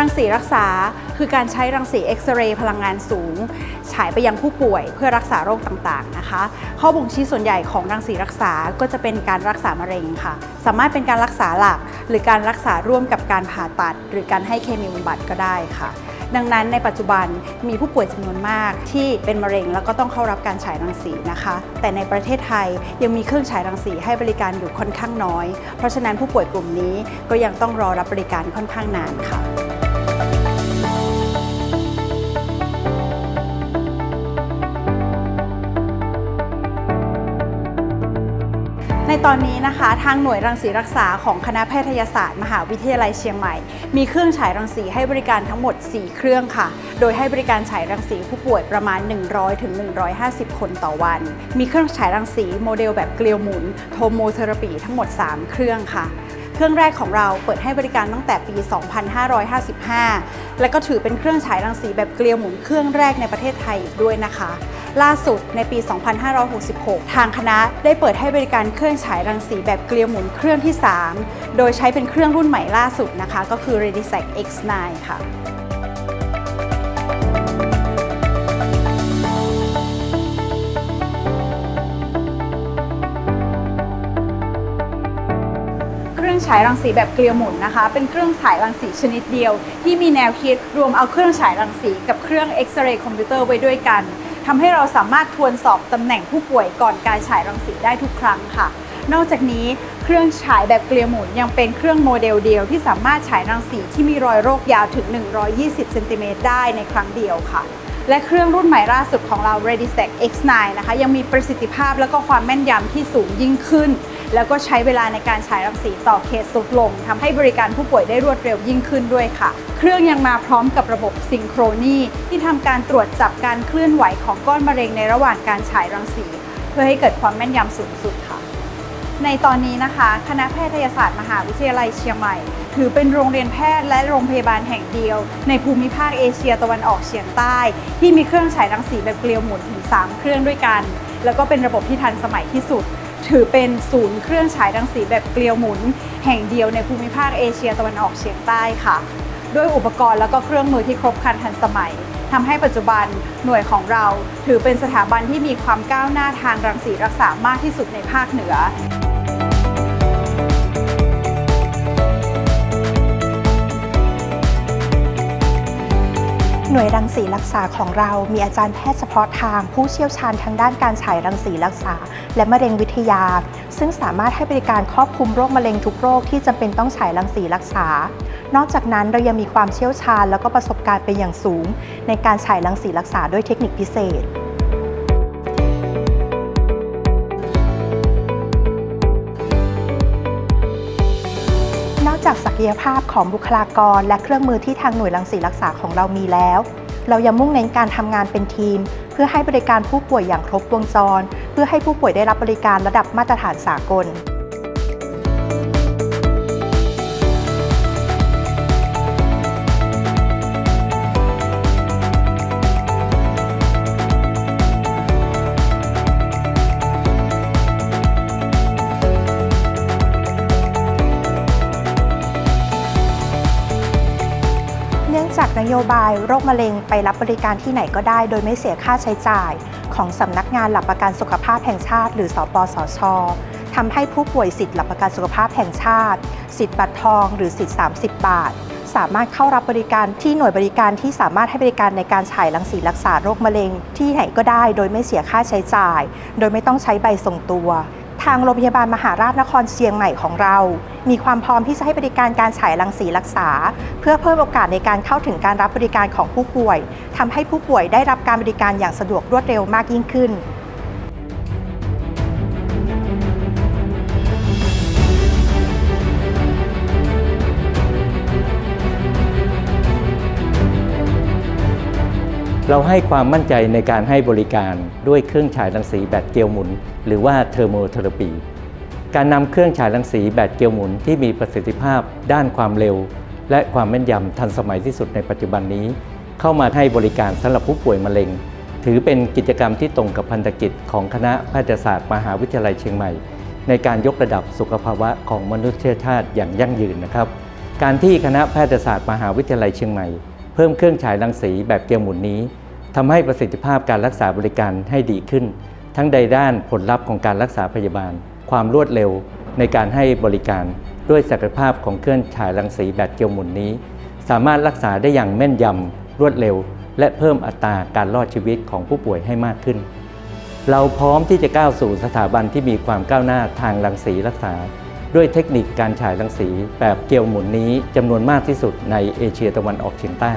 รังสีรักษาคือการใช้รังสีเอ็กซเรย์พลังงานสูง ฉายไปยังผู้ป่วยเพื่อรักษาโรคต่างๆนะคะ ข้อบ่งชี้ส่วนใหญ่ของรังสีรักษาก็จะเป็นการรักษามะเร็งค่ะ สามารถเป็นการรักษาหลัก หรือการรักษาร่วมกับการผ่าตัด หรือการให้เคมีบำบัดก็ได้ค่ะ ดังนั้นในปัจจุบันมีผู้ป่วยจำนวนมากที่เป็นมะเร็งแล้วก็ต้องเข้ารับการฉายรังสีนะคะ แต่ในประเทศไทยยังมีเครื่องฉายรังสีให้บริการอยู่ค่อนข้างน้อย เพราะฉะนั้นผู้ป่วยกลุ่มนี้ก็ยังต้องรอรับบริการค่อนข้างนานค่ะ ในตอนนี้นะคะ ทางหน่วยรังสีรักษาของคณะแพทยศาสตร์ มหาวิทยาลัยเชียงใหม่ มีเครื่องฉายรังสีให้บริการทั้งหมด 4 เครื่องค่ะ โดยให้บริการฉายรังสีผู้ป่วยประมาณ 100ถึง150 คนต่อวัน มีเครื่องฉายรังสีโมเดลแบบเกลียวหมุนโทโมเทอราปีทั้งหมด 3 เครื่องค่ะเครื่องแรกของเราเปิดให้บริการตั้งแต่ปี 2555 และก็ถือเป็นเครื่องฉายรังสีแบบเกลียวหมุนเครื่องแรกในประเทศไทยอีกด้วยนะคะ ล่าสุดในปี 2566 ทางคณะได้เปิดให้บริการเครื่องฉายรังสีแบบเกลียวหมุนเครื่องที่ 3 โดยใช้เป็นเครื่องรุ่นใหม่ล่าสุดนะคะ ก็คือ Redisec X9 ค่ะเครื่องฉายรังสีแบบเกลียวหมุนนะคะ เป็นเครื่องฉายรังสีชนิดเดียว ที่มีแนวคิดรวมเอาเครื่องฉายรังสีกับเครื่องเอ็กซเรย์คอมพิวเตอร์ไว้ด้วยกัน ทำให้เราสามารถทวนสอบตำแหน่งผู้ป่วยก่อนการฉายรังสีได้ทุกครั้งค่ะ นอกจากนี้เครื่องฉายแบบเกลียวหมุนยังเป็นเครื่องโมเดลเดียวที่สามารถฉายรังสีที่มีรอยโรคยาวถึง 120 เซนติเมตรได้ในครั้งเดียวค่ะและเครื่องรุ่นใหม่ล่าสุดของเรา Redisec X9 นะคะยังมีประสิทธิภาพและก็ความแม่นยำที่สูงยิ่งขึ้น แล้วก็ใช้เวลาในการฉายรังสีต่อเคสสุดลงทำให้บริการผู้ป่วยได้รวดเร็วยิ่งขึ้นด้วยค่ะ เครื่องยังมาพร้อมกับระบบซิงโครนีที่ทำการตรวจจับการเคลื่อนไหวของก้อนมะเร็งในระหว่างการฉายรังสี เพื่อให้เกิดความแม่นยำสูงสุดค่ะ ในตอนนี้นะคะ คณะแพทยศาสตร์มหาวิทยาลัยเชียงใหม่ ถือเป็นโรงเรียนแพทย์และโรงพยาบาลแห่งเดียว ในภูมิภาคเอเชียตะวันออกเฉียงใต้ ที่มีเครื่องฉายรังสีแบบเกลียวหมุนถึง 3 เครื่องด้วยกัน แล้วก็เป็นระบบที่ทันสมัยที่สุด ถือเป็นศูนย์เครื่องฉายรังสีแบบเกลียวหมุน แห่งเดียวในภูมิภาคเอเชียตะวันออกเฉียงใต้ค่ะ ด้วยอุปกรณ์แล้วก็เครื่องมือที่ครบครันทันสมัยทำให้ปัจจุบันหน่วยของเรา ถือเป็นสถาบันที่มีความก้าวหน้าทางรังสีรักษามากที่สุดในภาคเหนือ หน่วยรังสีรักษาของเรามีอาจารย์แพทย์เฉพาะทางผู้เชี่ยวชาญทางด้านการฉายรังสีรักษา และมะเร็งวิทยา ซึ่งสามารถให้บริการครอบคลุมโรคมะเร็งทุกโรคที่จำเป็นต้องฉายรังสีรักษา นอกจากนั้นเรายังมีความเชี่ยวชาญ และก็ประสบการณ์เป็นอย่างสูง ในการฉายรังสีรักษาด้วยเทคนิคพิเศษ ยภาพของบุคลากร และเครื่องมือที่ทางหน่วยรังสีรักษาของเรามีแล้ว เรายังมุ่งเน้นการทำงานเป็นทีม เพื่อให้บริการผู้ป่วยอย่างครบวงจร เพื่อให้ผู้ป่วยได้รับบริการระดับมาตรฐานสากล จากนโยบายโรคมะเร็งไปรับบริการที่ไหนก็ได้ โดยไม่เสียค่าใช้จ่าย ของสำนักงานหลักประกันสุขภาพแห่งชาติ หรือสปสชทำให้ผู้ป่วยสิทธิ์หลักประกันสุขภาพแห่งชาติ สิทธิ์บัตรทอง หรือสิทธิ์ 30 บาท สามารถเข้ารับบริการที่หน่วยบริการที่สามารถให้บริการในการฉายรังสีรักษาโรคมะเร็งที่ไหนก็ได้ โดยไม่เสียค่าใช้จ่าย โดยไม่ต้องใช้ใบส่งตัว ทางโรงพยาบาลมหาราชนครเชียงใหม่ของเรา มีความพร้อมที่จะให้บริการการฉายรังสีรักษา เพื่อเพิ่มโอกาสในการเข้าถึงการรับบริการของผู้ป่วยทำให้ผู้ป่วยได้รับการบริการอย่างสะดวกรวดเร็วมากยิ่งขึ้นเราให้ความมั่นใจในการให้บริการด้วยเครื่องฉายรังสีแบบเกลียวหมุน หรือว่าเทอร์โมเทอราปี การนำเครื่องฉายรังสีแบบเกลียวหมุนที่มีประสิทธิภาพ ด้านความเร็ว และความแม่นยำทันสมัยที่สุดในปัจจุบันนี้ เข้ามาให้บริการสำหรับผู้ป่วยมะเร็ง ถือเป็นกิจกรรมที่ตรงกับพันธกิจของคณะแพทยศาสตร์มหาวิทยาลัยเชียงใหม่ ในการยกระดับสุขภาวะของมนุษยชาติอย่างยั่งยืนนะครับ การที่คณะแพทยศาสตร์มหาวิทยาลัยเชียงใหม่เพิ่มเครื่องฉายรังสีแบบเกลียวหมุนนี้ทำให้ประสิทธิภาพการรักษาบริการให้ดีขึ้น ทั้งในด้านผลลัพธ์ของการรักษาพยาบาล ความรวดเร็วในการให้บริการด้วยศักยภาพของเครื่องฉายรังสีแบบเกลียวหมุนนี้ สามารถรักษาได้อย่างแม่นยำรวดเร็ว และเพิ่มอัตราการรอดชีวิตของผู้ป่วยให้มากขึ้น เราพร้อมที่จะก้าวสู่สถาบันที่มีความก้าวหน้าทางรังสีรักษา ด้วยเทคนิคการฉายรังสีแบบเกลียวหมุนนี้จำนวนมากที่สุดในเอเชียตะวันออกเฉียงใต้